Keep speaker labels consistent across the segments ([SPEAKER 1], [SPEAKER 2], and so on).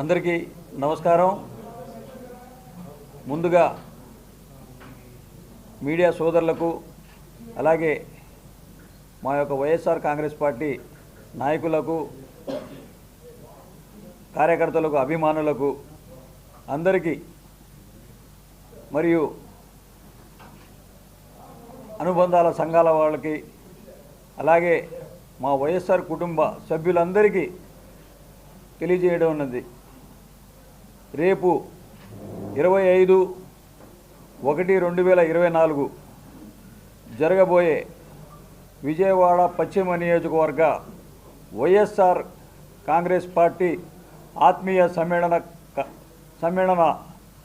[SPEAKER 1] అందరికీ నమస్కారం. ముందుగా మీడియా సోదరులకు అలాగే మా యొక్క వైఎస్ఆర్ కాంగ్రెస్ పార్టీ నాయకులకు కార్యకర్తలకు అభిమానులకు అందరికీ మరియు అనుబంధాల సంఘాల వాళ్ళకి అలాగే మా వైఎస్ఆర్ కుటుంబ సభ్యులందరికీ తెలియజేయడం ఉన్నది. రేపు ఇరవై ఐదు ఒకటి రెండు వేల ఇరవై నాలుగు జరగబోయే విజయవాడ పశ్చిమ నియోజకవర్గ వైఎస్ఆర్ కాంగ్రెస్ పార్టీ ఆత్మీయ సమ్మేళన సమ్మేళన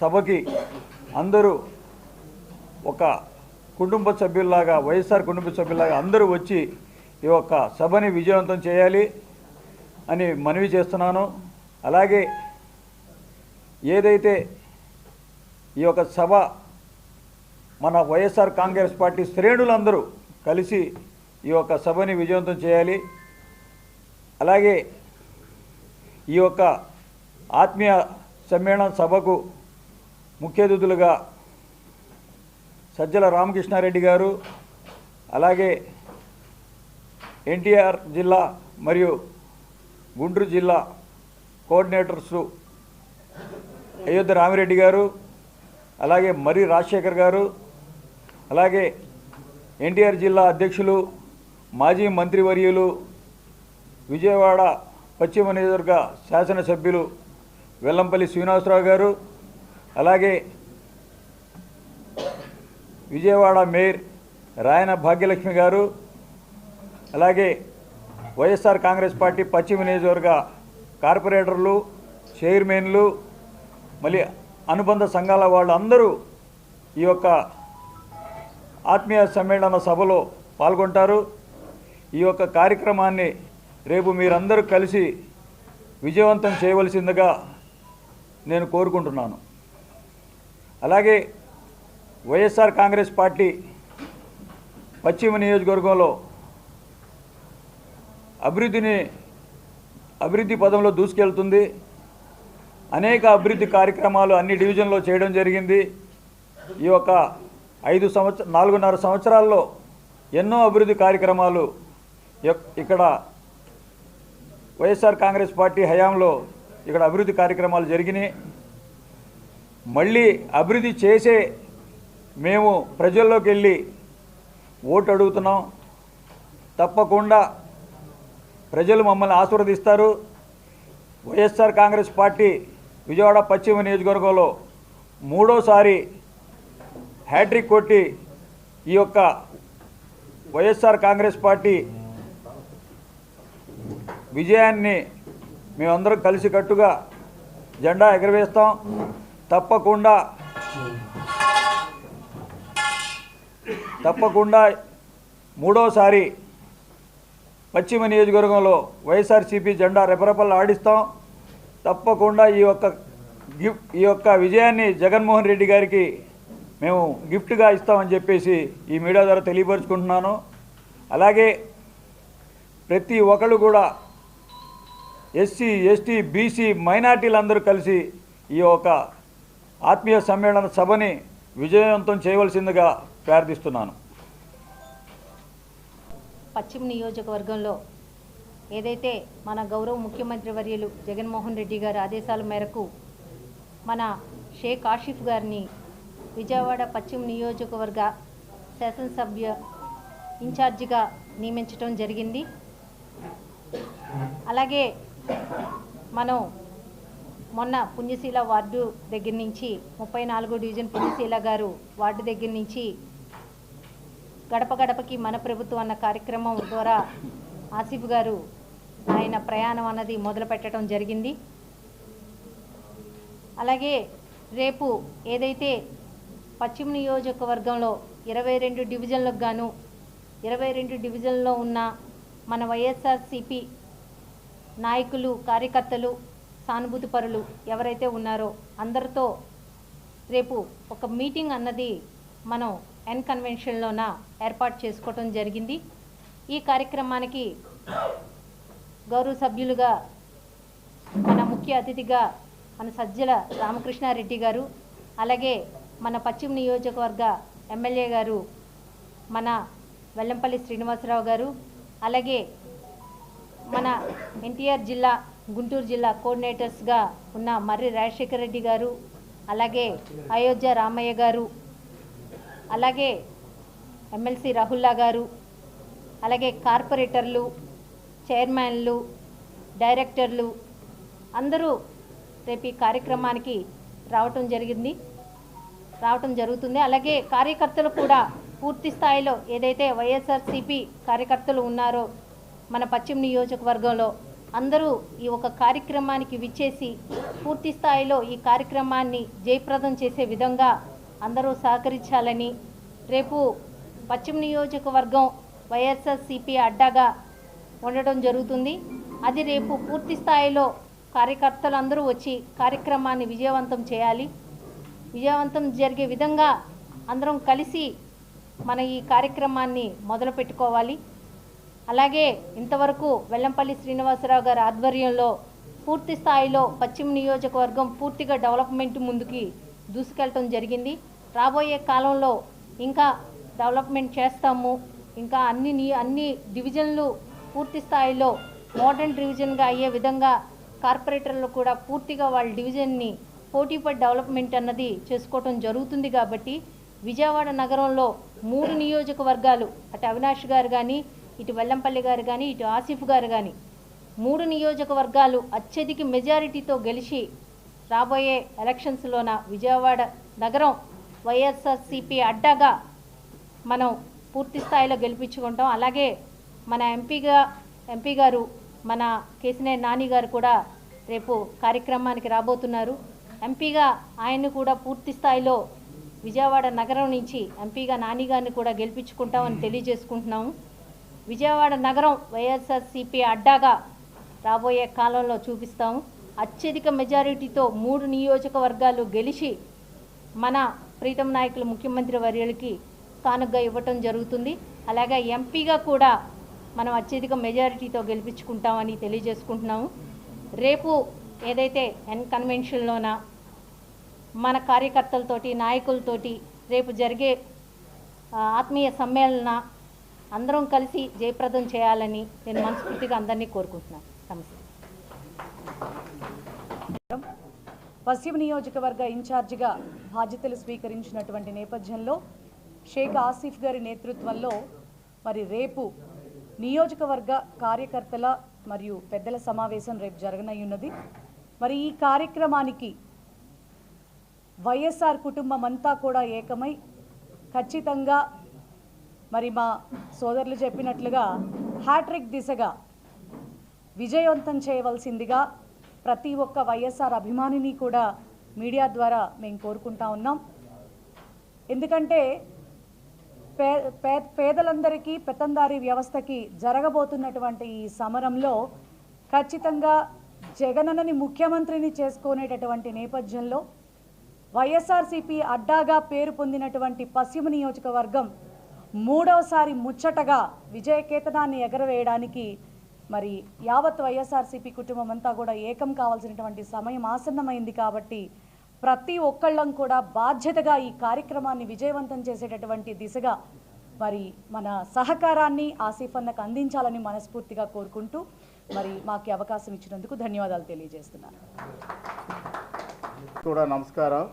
[SPEAKER 1] సభకి అందరూ ఒక కుటుంబ సభ్యుల్లాగా వైఎస్ఆర్ కుటుంబ సభ్యుల్లాగా అందరూ వచ్చి ఈ యొక్క సభని విజయవంతం చేయాలి అని మనవి చేస్తున్నాను. అలాగే ఏదైతే ఈ యొక్క సభ మన వైఎస్ఆర్ కాంగ్రెస్ పార్టీ శ్రేణులందరూ కలిసి ఈ యొక్క సభని విజయవంతం చేయాలి. అలాగే ఈ యొక్క ఆత్మీయ సమ్మేళన సభకు ముఖ్య అతిథులుగా సజ్జల రామకృష్ణారెడ్డి గారు అలాగే ఎన్టీఆర్ జిల్లా మరియు గుంటూరు జిల్లా కోఆర్డినేటర్సు అయోధ్య రామిరెడ్డి గారు అలాగే మరి రాజశేఖర్ గారు అలాగే ఎన్టీఆర్ జిల్లా అధ్యక్షులు మాజీ మంత్రివర్యులు విజయవాడ పశ్చిమ నియోజకవర్గ శాసనసభ్యులు వెల్లంపల్లి శ్రీనివాసరావు గారు అలాగే విజయవాడ మేయర్ రాయన భాగ్యలక్ష్మి గారు అలాగే వైఎస్ఆర్ కాంగ్రెస్ పార్టీ పశ్చిమ నియోజకవర్గ కార్పొరేటర్లు చైర్మన్లు మళ్ళీ అనుబంధ సంఘాల వాళ్ళు అందరూ ఈ యొక్క ఆత్మీయ సమ్మేళన సభలో పాల్గొంటారు. ఈ యొక్క కార్యక్రమాన్ని రేపు మీరందరూ కలిసి విజయవంతం చేయవలసిందిగా నేను కోరుకుంటున్నాను. అలాగే వైఎస్ఆర్ కాంగ్రెస్ పార్టీ పశ్చిమ నియోజకవర్గంలో అభివృద్ధిని అభివృద్ధి పదంలో దూసుకెళ్తుంది. అనేక అభివృద్ధి కార్యక్రమాలు అన్ని డివిజన్లో చేయడం జరిగింది. ఈ యొక్క ఐదు సంవత్సర నాలుగున్నర సంవత్సరాల్లో ఎన్నో అభివృద్ధి కార్యక్రమాలు ఇక్కడ వైఎస్ఆర్ కాంగ్రెస్ పార్టీ హయాంలో ఇక్కడ అభివృద్ధి కార్యక్రమాలు జరిగినాయి. మళ్ళీ అభివృద్ధి చేసే మేము ప్రజల్లోకి వెళ్ళి ఓటు అడుగుతున్నాం. తప్పకుండా ప్రజలు మమ్మల్ని ఆశీర్వదిస్తారు. వైఎస్ఆర్ కాంగ్రెస్ పార్టీ విజయవాడ పశ్చిమ నియోజకవర్గంలో మూడోసారి హ్యాట్రిక్ కొట్టి ఈ యొక్క వైఎస్ఆర్ కాంగ్రెస్ పార్టీ విజయాన్ని మేమందరం కలిసికట్టుగా జెండా ఎగరవేస్తాం. తప్పకుండా తప్పకుండా మూడోసారి పశ్చిమ నియోజకవర్గంలో వైఎస్ఆర్సీపీ జెండా రెపరెపలు ఆడిస్తాం. తప్పకుండా ఈ యొక్క గిఫ్ట్ ఈ యొక్క విజయాన్ని జగన్మోహన్ రెడ్డి గారికి మేము గిఫ్ట్గా ఇస్తామని చెప్పేసి ఈ మీడియా ద్వారా తెలియపరుచుకుంటున్నాను. అలాగే ప్రతి ఒక్కళ్ళు కూడా ఎస్సీ ఎస్టీ బీసీ మైనార్టీలందరూ కలిసి ఈ యొక్క ఆత్మీయ సమ్మేళన సభని విజయవంతం చేయవలసిందిగా ప్రార్థిస్తున్నాను.
[SPEAKER 2] పశ్చిమ నియోజకవర్గంలో ఏదైతే మన గౌరవ ముఖ్యమంత్రి వర్యులు జగన్మోహన్ రెడ్డి గారి ఆదేశాల మేరకు మన షేక్ ఆషిఫ్ గారిని విజయవాడ పశ్చిమ నియోజకవర్గ శాసనసభ్య ఇన్ఛార్జిగా నియమించడం జరిగింది. అలాగే మనం మొన్న పుణ్యశీల వార్డు దగ్గర నుంచి ముప్పై నాలుగో డివిజన్ పుణ్యశీల గారు వార్డు దగ్గర నుంచి గడప గడపకి మన ప్రభుత్వం అన్న కార్యక్రమం ద్వారా ఆసిఫ్ గారు ఆయన ప్రయాణం అన్నది మొదలు పెట్టడం జరిగింది. అలాగే రేపు ఏదైతే పశ్చిమ నియోజకవర్గంలో ఇరవై రెండు డివిజన్లకు గాను ఇరవై రెండు డివిజన్లో ఉన్న మన వైఎస్ఆర్సిపి నాయకులు కార్యకర్తలు సానుభూతి పరులు ఎవరైతే ఉన్నారో అందరితో రేపు ఒక మీటింగ్ అన్నది మనం ఎన్ కన్వెన్షన్లోన ఏర్పాటు చేసుకోవటం జరిగింది. ఈ కార్యక్రమానికి గౌరవ సభ్యులుగా మన ముఖ్య అతిథిగా మన సజ్జల రామకృష్ణారెడ్డి గారు అలాగే మన పశ్చిమ నియోజకవర్గ ఎమ్మెల్యే గారు మన వెల్లంపల్లి శ్రీనివాసరావు గారు అలాగే మన ఎన్టీఆర్ జిల్లా గుంటూరు జిల్లా కోఆర్డినేటర్స్గా ఉన్న మర్రి రాజశేఖర రెడ్డి గారు అలాగే అయోధ్య రామయ్య గారు అలాగే ఎమ్మెల్సీ రాహుల్లా గారు అలాగే కార్పొరేటర్లు చైర్మన్లు డైరెక్టర్లు అందరూ రేపు ఈ కార్యక్రమానికి రావటం జరిగింది. రావటం జరుగుతుంది. అలాగే కార్యకర్తలు కూడా పూర్తి స్థాయిలో ఏదైతే వైఎస్ఆర్సీపీ కార్యకర్తలు ఉన్నారో మన పశ్చిమ నియోజకవర్గంలో అందరూ ఈ ఒక కార్యక్రమానికి విచ్చేసి పూర్తి స్థాయిలో ఈ కార్యక్రమాన్ని జయప్రదం చేసే విధంగా అందరూ సహకరించాలని రేపు పశ్చిమ నియోజకవర్గం వైఎస్ఆర్సీపీ అడ్డాగా ఉండటం జరుగుతుంది. అది రేపు పూర్తి స్థాయిలో కార్యకర్తలు అందరూ వచ్చి కార్యక్రమాన్ని విజయవంతం చేయాలి. విజయవంతం జరిగే విధంగా అందరం కలిసి మన ఈ కార్యక్రమాన్ని మొదలు పెట్టుకోవాలి. అలాగే ఇంతవరకు వెల్లంపల్లి శ్రీనివాసరావు గారి ఆధ్వర్యంలో పూర్తి స్థాయిలో పశ్చిమ నియోజకవర్గం పూర్తిగా డెవలప్మెంట్ ముందుకి దూసుకెళ్ళటం జరిగింది. రాబోయే కాలంలో ఇంకా డెవలప్మెంట్ చేస్తాము. ఇంకా అన్ని అన్ని డివిజన్లు పూర్తి స్థాయిలో మోడర్న్ డివిజన్గా అయ్యే విధంగా కార్పొరేటర్లు కూడా పూర్తిగా వాళ్ళ డివిజన్ని పోటీపడి డెవలప్మెంట్ అన్నది చేసుకోవటం జరుగుతుంది కాబట్టి విజయవాడ నగరంలో మూడు నియోజకవర్గాలు అటు అవినాష్ గారు కానీ ఇటు వెల్లంపల్లి గారు కానీ ఇటు ఆసిఫ్ గారు కానీ మూడు నియోజకవర్గాలు అత్యధిక మెజారిటీతో గెలిచి రాబోయే ఎలక్షన్స్లోన విజయవాడ నగరం వైఎస్ఆర్సీపీ అడ్డాగా మనం పూర్తి స్థాయిలో గెలిపించుకుంటాం. అలాగే మన ఎంపీగా ఎంపీ గారు మన కేసినేని నాని గారు కూడా రేపు కార్యక్రమానికి రాబోతున్నారు. ఎంపీగా ఆయన్ని కూడా పూర్తి స్థాయిలో విజయవాడ నగరం నుంచి ఎంపీగా నాని గారిని కూడా గెలిపించుకుంటామని తెలియజేసుకుంటున్నాము. విజయవాడ నగరం వైఎస్ఆర్సీపీ అడ్డాగా రాబోయే కాలంలో చూపిస్తాము. అత్యధిక మెజారిటీతో మూడు నియోజకవర్గాలు గెలిచి మన ప్రీతం నాయకులు ముఖ్యమంత్రి వర్యులకి కానుకగా ఇవ్వటం జరుగుతుంది. అలాగే ఎంపీగా కూడా మనం అత్యధిక మెజారిటీతో గెలిపించుకుంటామని తెలియజేసుకుంటున్నాము. రేపు ఏదైతే ఎన్ కన్వెన్షన్లోన మన కార్యకర్తలతోటి నాయకులతోటి రేపు జరిగే ఆత్మీయ సమ్మేళన అందరం కలిసి జయప్రదం చేయాలని నేను మనస్ఫూర్తిగా అందరినీ కోరుకుంటున్నాను. నమస్తే.
[SPEAKER 3] పశ్చిమ నియోజకవర్గ ఇన్ఛార్జిగా బాధ్యతలు స్వీకరించినటువంటి నేపథ్యంలో షేక్ ఆసిఫ్ గారి నేతృత్వంలో మరి రేపు నియోజకవర్గ కార్యకర్తల మరియు పెద్దల సమావేశం రేపు జరగనయ్యున్నది. మరి ఈ కార్యక్రమానికి వైఎస్ఆర్ కుటుంబం అంతా కూడా ఏకమై ఖచ్చితంగా మరి మా సోదరులు చెప్పినట్లుగా హ్యాట్రిక్ దిశగా విజయవంతం చేయవలసిందిగా ప్రతి ఒక్క వైఎస్ఆర్ అభిమానిని కూడా మీడియా ద్వారా మేము కోరుకుంటా ఉన్నాం. ఎందుకంటే పే పేదలందరికీ పెత్తందారీ వ్యవస్థకి జరగబోతున్నటువంటి ఈ సమరంలో ఖచ్చితంగా జగనన్నని ముఖ్యమంత్రిని చేసుకునేటటువంటి నేపథ్యంలో వైఎస్ఆర్సీపీ అడ్డాగా పేరు పొందినటువంటి పశ్చిమ నియోజకవర్గం మూడవసారి ముచ్చటగా విజయకేతనాన్ని ఎగరవేయడానికి మరి యావత్ వైఎస్ఆర్సీపీ కుటుంబం అంతా కూడా ఏకం కావాల్సినటువంటి సమయం ఆసన్నమైంది కాబట్టి ప్రతి ఒక్కళ్ళం కూడా బాధ్యతగా ఈ కార్యక్రమాన్ని విజయవంతం చేసేటటువంటి దిశగా మరి మన సహకారాన్ని ఆసిఫ్ అన్నకు అందించాలని మనస్ఫూర్తిగా కోరుకుంటూ మరి మాకు అవకాశం ఇచ్చినందుకు ధన్యవాదాలు తెలియజేస్తున్నాను.
[SPEAKER 4] కూడా నమస్కారం.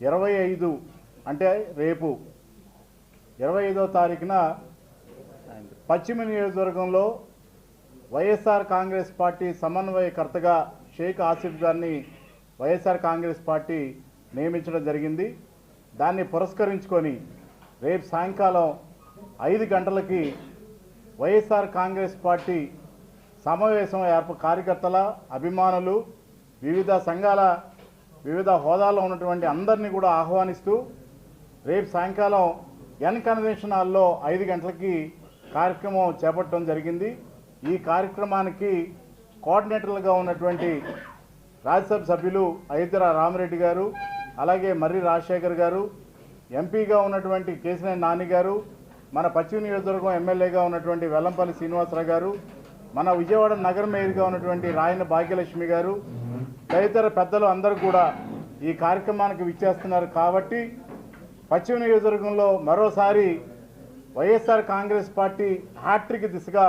[SPEAKER 4] ఇరవై ఐదు అంటే రేపు ఇరవై ఐదో తారీఖున పశ్చిమ నియోజకవర్గంలో Y S R Congress party సమన్వయకర్తగా Sheikh Asif గారిని వైఎస్ఆర్ కాంగ్రెస్ పార్టీ నియమించడం జరిగింది. దాన్ని పురస్కరించుకొని రేపు సాయంకాలం ఐదు గంటలకి వైఎస్ఆర్ కాంగ్రెస్ పార్టీ సమావేశం ఏర్ప కార్యకర్తల అభిమానులు వివిధ సంఘాల వివిధ హోదాలో ఉన్నటువంటి అందరినీ కూడా ఆహ్వానిస్తూ రేపు సాయంకాలం ఎన్ కన్వెన్షన్ హాల్లో ఐదు గంటలకి కార్యక్రమం చేపట్టడం జరిగింది. ఈ కార్యక్రమానికి కోఆర్డినేటర్లుగా ఉన్నటువంటి రాజ్యసభ సభ్యులు అయోధ్య రామరెడ్డి గారు అలాగే మర్రి రాజశేఖర్ గారు ఎంపీగా ఉన్నటువంటి కేసినేని నాని గారు మన పశ్చిమ నియోజకవర్గం ఎమ్మెల్యేగా ఉన్నటువంటి వెల్లంపల్లి శ్రీనివాసరావు గారు మన విజయవాడ నగర మేయర్గా ఉన్నటువంటి రాయన భాగ్యలక్ష్మి గారు తదితర పెద్దలు అందరూ కూడా ఈ కార్యక్రమానికి విచ్చేస్తున్నారు కాబట్టి పశ్చిమ నియోజకవర్గంలో మరోసారి వైఎస్ఆర్ కాంగ్రెస్ పార్టీ హ్యాట్రిక్ దిశగా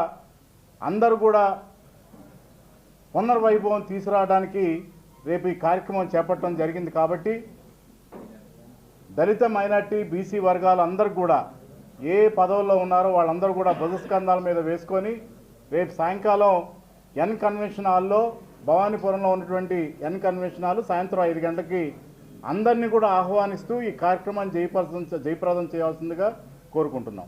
[SPEAKER 4] అందరూ కూడా పునర్వైభవం తీసుకురావడానికి రేపు ఈ కార్యక్రమం చేపట్టడం జరిగింది కాబట్టి దళిత మైనార్టీ బీసీ వర్గాలు అందరూ కూడా ఏ పదవుల్లో ఉన్నారో వాళ్ళందరూ కూడా భుజస్కంధాల మీద వేసుకొని రేపు సాయంకాలం ఎన్ కన్వెన్షన్ హాల్లో భవానీపురంలో ఉన్నటువంటి ఎన్ కన్వెన్షన్ హాల్ సాయంత్రం ఐదు గంటలకి అందరినీ కూడా ఆహ్వానిస్తూ ఈ కార్యక్రమాన్ని జయప్రదం జయప్రదం చేయాల్సిందిగా కోరుకుంటున్నాం.